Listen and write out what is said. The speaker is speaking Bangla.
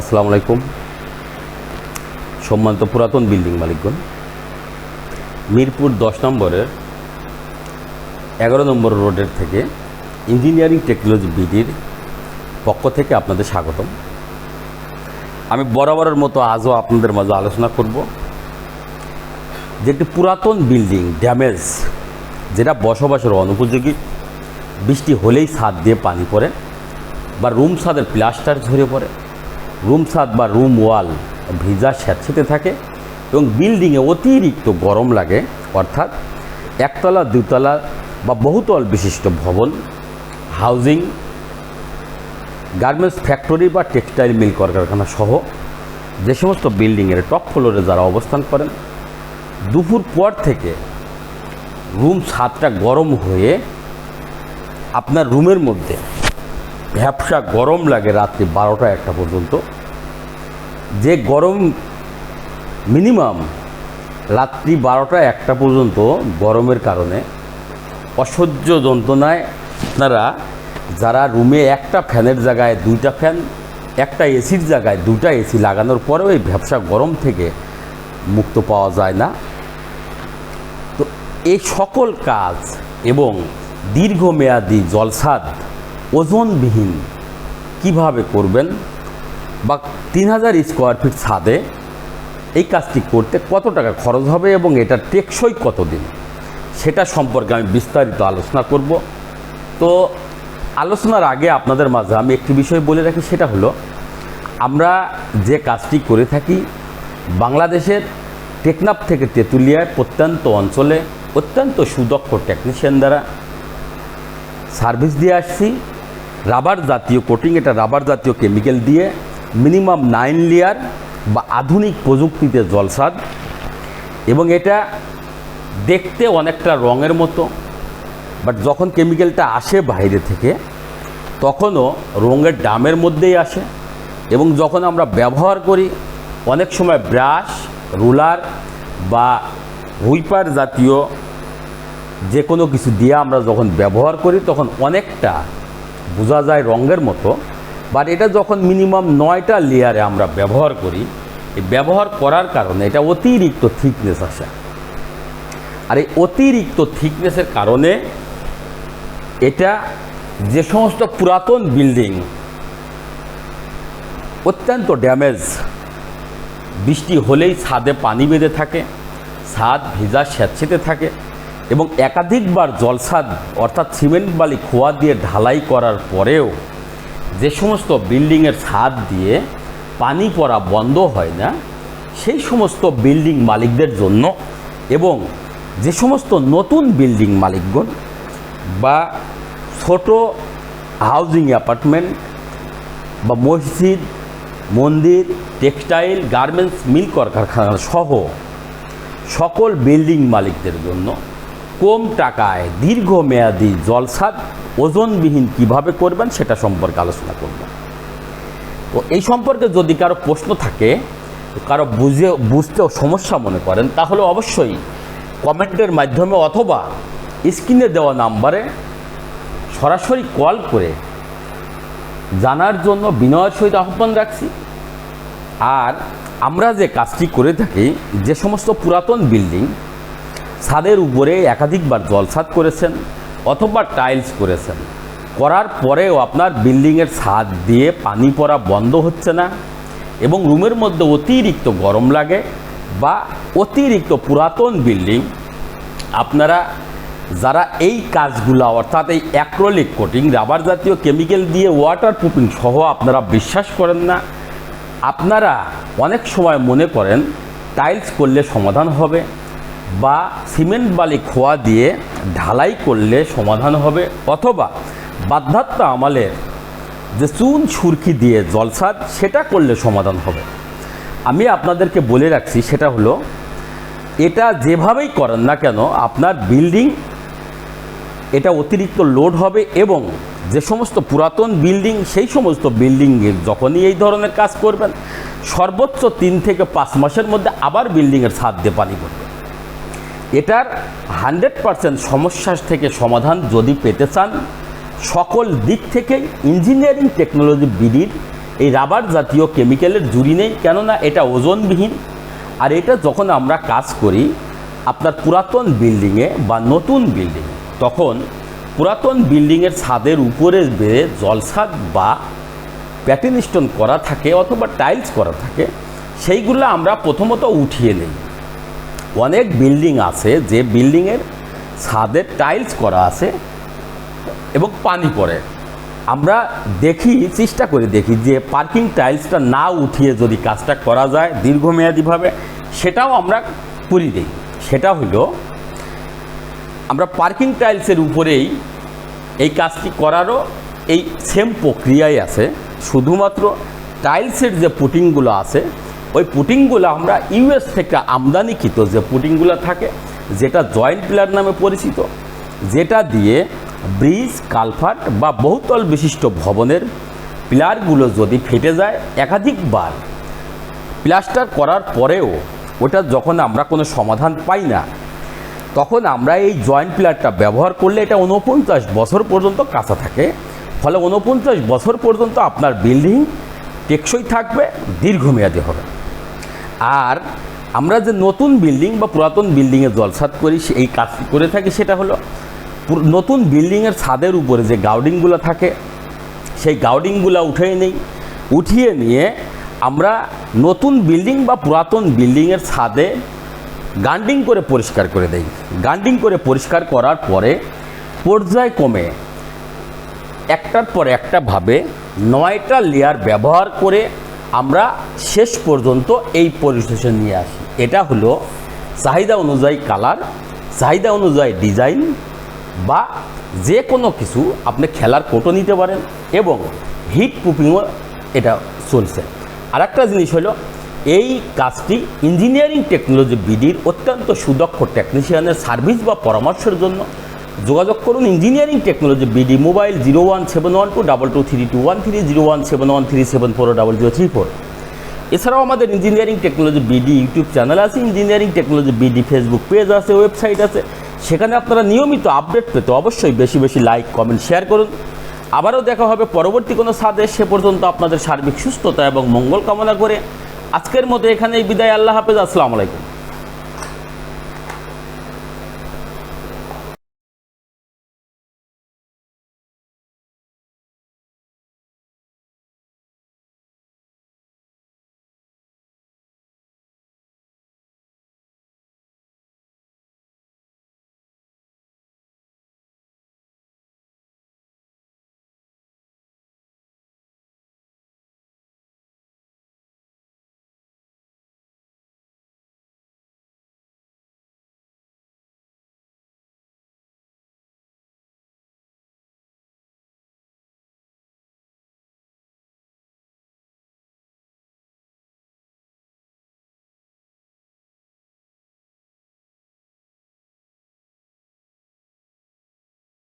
আসসালামু আলাইকুম। সম্মানিত পুরাতন বিল্ডিং মালিকগণ, মিরপুর দশ নম্বরের এগারো নম্বর রোডের থেকে ইঞ্জিনিয়ারিং টেকনোলজি বিডির পক্ষ থেকে আপনাদের স্বাগতম। আমি বরাবরের মতো আজও আপনাদের মাঝে আলোচনা করব যে একটি পুরাতন বিল্ডিং, ড্যামেজ, যেটা বসবাসের অনুপযোগী, বৃষ্টি হলেই ছাদ দিয়ে পানি পড়ে বা রুম ছাদের প্লাস্টার ঝরে পড়ে। রুম ছাদ বা রুম ওয়াল ভিজা স্যাঁতসেঁতে থাকে এবং বিল্ডিংয়ে অতিরিক্ত গরম লাগে, অর্থাৎ একতলা, দুতলা বা বহুতল বিশিষ্ট ভবন, হাউজিং, গার্মেন্টস ফ্যাক্টরি বা টেক্সটাইল মিল, কলকারখানা সহ যে সমস্ত বিল্ডিংয়ের টপ ফ্লোরে যারা অবস্থান করেন, দুপুর পর থেকে রুম ছাদটা গরম হয়ে আপনার রুমের মধ্যে ভ্যাবসা গরম লাগে রাত্রি বারোটা একটা পর্যন্ত। যে গরম মিনিমাম রাত্রি বারোটা একটা পর্যন্ত গরমের কারণে অসহ্য যন্ত্রণায় আপনারা যারা রুমে একটা ফ্যানের জায়গায় দুইটা ফ্যান, একটা এসির জায়গায় দুটা এসি লাগানোর পরেও এই ভ্যাবসা গরম থেকে মুক্ত পাওয়া যায় না। তো এই সকল কাজ এবং দীর্ঘমেয়াদী জলসাদ ওজনবিহীন কীভাবে করবেন? বা তিন হাজার স্কোয়ার ফিট ছাদে এই কাজটি করতে কত টাকা খরচ হবে এবং এটা টেকসই কতদিন? সেটা সম্পর্কে আমি বিস্তারিত আলোচনা করব। তো আলোচনার আগে আপনাদের মাঝে আমি একটি বিষয় বলে রাখি, সেটা হলো আমরা যে কাজটি করে থাকি বাংলাদেশের টেকনাফ থেকে তেঁতুলিয়ায় প্রত্যন্ত অঞ্চলে অত্যন্ত সুদক্ষ টেকনিশিয়ান দ্বারা সার্ভিস দিয়ে আসছি। রাবার জাতীয় কোটিং, এটা রাবার জাতীয় কেমিক্যাল দিয়ে মিনিমাম নাইন লেয়ার বা আধুনিক প্রযুক্তিতে জলসাদ এবং এটা দেখতে অনেকটা রঙের মতো বাট যখন কেমিক্যালটা আসে বাইরে থেকে, তখনও রঙের ডামের মধ্যেই আসে এবং যখন আমরা ব্যবহার করি, অনেক সময় ব্রাশ, রুলার বা হুইপার জাতীয় যে কোনো কিছু দিয়ে আমরা যখন ব্যবহার করি, তখন অনেকটা বোঝা যায় রঙের মতো। বাট এটা যখন মিনিমাম নয়টা লেয়ারে আমরা ব্যবহার করি, এই ব্যবহার করার কারণে এটা অতিরিক্ত থিকনেস আসে। আর এই অতিরিক্ত থিকনেসের কারণে এটা যে সমস্ত পুরাতন বিল্ডিং অত্যন্ত ড্যামেজ বৃষ্টি হলেই ছাদে পানি বেঁধে থাকে, ছাদ ভিজা স্যাঁতসেঁতে থাকে এবং একাধিকবার জলসাদ অর্থাৎ সিমেন্ট বালি খোয়া দিয়ে ঢালাই করার পরেও যে সমস্ত বিল্ডিংয়ের ছাদ দিয়ে পানি পড়া বন্ধ হয় না, সেই সমস্ত বিল্ডিং মালিকদের জন্য এবং যে সমস্ত নতুন বিল্ডিং মালিকগণ বা ছোট হাউজিং অ্যাপার্টমেন্ট বা মসজিদ, মন্দির টেক্সটাইল গার্মেন্টস মিল কলকারখানা সহ সকল বিল্ডিং মালিকদের জন্য কম টাকায় দীর্ঘমেয়াদী জলসাদ ওজনবিহীন কীভাবে করবেন সেটা সম্পর্কে আলোচনা করব। তো এই সম্পর্কে যদি কারও প্রশ্ন থাকে কারও বুঝে বুঝতেও সমস্যা মনে করেন, তাহলে অবশ্যই কমেন্টের মাধ্যমে অথবা স্ক্রিনে দেওয়া নাম্বারে সরাসরি কল করে জানার জন্য বিনয়ের সহিত আহ্বান রাখছি। আর আমরা যে কাজটি করে থাকি, যে সমস্ত পুরাতন বিল্ডিং ছাদের উপরে একাধিকবার জলছাদ করেছেন অথবা টাইলস করেছেন। করার পরেও আপনার বিল্ডিংয়ের ছাদ দিয়ে পানি পড়া বন্ধ হচ্ছে না এবং রুমের মধ্যে অতিরিক্ত গরম লাগে বা অতিরিক্ত পুরাতন বিল্ডিং। আপনারা যারা এই কাজগুলা, অর্থাৎ এই অ্যাক্রোলিক কোটিং, রাবার জাতীয় কেমিক্যাল দিয়ে ওয়াটার প্রুফিং সহ আপনারা বিশ্বাস করেন না, আপনারা অনেক সময় মনে করেন, টাইলস করলে সমাধান হবে। বা সিমেন্ট বালি খোয়া দিয়ে ঢালাই করলে সমাধান হবে অথবা বাধ্যাত্ম আমালের যে চুন সুরকি দিয়ে জলসাদ সেটা করলে সমাধান হবে। আমি আপনাদেরকে বলে রাখছি, সেটা হলো এটা যেভাবেই করেন না কেন, আপনার বিল্ডিং এটা অতিরিক্ত লোড হবে এবং যে সমস্ত পুরাতন বিল্ডিং, সেই সমস্ত বিল্ডিংয়ে যখনই এই ধরনের কাজ করবেন, সর্বোচ্চ তিন থেকে পাঁচ মাসের মধ্যে আবার বিল্ডিংয়ের ছাদ দিয়ে পানি পড়বে। এটার হান্ড্রেড পারসেন্ট সমস্যা থেকে সমাধান যদি পেতে চান, সকল দিক থেকে ইঞ্জিনিয়ারিং টেকনোলজি বিডির এই রাবার জাতীয় কেমিক্যালের জুড়ি নেই, কেননা এটা ওজনবিহীন। আর এটা যখন আমরা কাজ করি, আপনার পুরাতন বিল্ডিংয়ে বা নতুন বিল্ডিংয়ে, তখন পুরাতন বিল্ডিংয়ের ছাদের উপরে বেয়ে জলসাদ বা প্যাটেন স্টোন করা থাকে অথবা টাইলস করা থাকে, সেইগুলো আমরা প্রথমত উঠিয়ে নিই। অনেক বিল্ডিং আছে যে বিল্ডিংয়ের ছাদে টাইলস করা আছে এবং পানি পড়ে। আমরা দেখি, চেষ্টা করে দেখি যে পার্কিং টাইলসটা না উঠিয়ে যদি কাজটা করা যায় দীর্ঘমেয়াদীভাবে, সেটাও আমরা করি দিই। সেটা হলো, আমরা পার্কিং টাইলসের উপরেই এই কাজটি করারও এই সেম প্রক্রিয়াই আছে। শুধুমাত্র টাইলসের যে পুটিংগুলো আছে ওই পুটিংগুলো আমরা ইউএস থেকে আমদানিকৃত যে পুটিংগুলো থাকে, যেটা জয়েন্ট পিলার নামে পরিচিত, যেটা দিয়ে ব্রিজ কালভার্ট বা বহুতল বিশিষ্ট ভবনের পিলারগুলো যদি ফেটে যায় একাধিকবার, প্লাস্টার করার পরেও ওটা যখন আমরা কোনো সমাধান পাই না, তখন আমরা এই জয়েন্ট পিলারটা ব্যবহার করলে এটা উনপঞ্চাশ বছর পর্যন্ত কাঁচা থাকে। ফলে উনপঞ্চাশ বছর পর্যন্ত আপনার বিল্ডিং টেকসই থাকবে, দীর্ঘমেয়াদী হবে। আর আমরা যে নতুন বিল্ডিং বা পুরাতন বিল্ডিংয়ে জলসাত করি এই কাজটি করে থাকি সেটা হলো নতুন বিল্ডিংয়ের ছাদের উপরে যে গাউডিংগুলো থাকে, সেই গাউডিংগুলো উঠিয়ে নেই। উঠিয়ে নিয়ে আমরা নতুন বিল্ডিং বা পুরাতন বিল্ডিংয়ের ছাদে গান্ডিং করে পরিষ্কার করে দেই। গান্ডিং করে পরিষ্কার করার পরে পর্যায়ক্রমে একটার পর একটা ভাবে নয়টা লেয়ার ব্যবহার করে আমরা শেষ পর্যন্ত এই পরিশেষে নিয়ে আসি। এটা হলো চাহিদা অনুযায়ী কালার, চাহিদা অনুযায়ী ডিজাইন বা যে কোনো কিছু আপনি খেলার কোটো নিতে পারেন এবং হিট প্রুফিংও এটা চলছে। আর একটা জিনিস হলো, এই কাজটি ইঞ্জিনিয়ারিং টেকনোলজি বিডির অত্যন্ত সুদক্ষ টেকনিশিয়ানের সার্ভিস বা পরামর্শের জন্য যোগাযোগ করুন engineering technology BD, mobile zero one seven one two double two three two one three zero one seven one three seven four double zero three four. এছাড়াও আমাদের engineering technology BD YouTube channel আছে, engineering technology BD Facebook page আছে, ওয়েবসাইট আছে। সেখানে আপনারা নিয়মিত আপডেট পেতে অবশ্যই বেশি বেশি লাইক, কমেন্ট, শেয়ার করুন। আবারও দেখা হবে পরবর্তী কোনো সাদে সে পর্যন্ত আপনাদের সার্বিক সুস্থতা এবং মঙ্গল কামনা করে। আজকের মতো এখানেই বিদায়, আল্লাহ হাফেজ, আসসালামু আলাইকুম।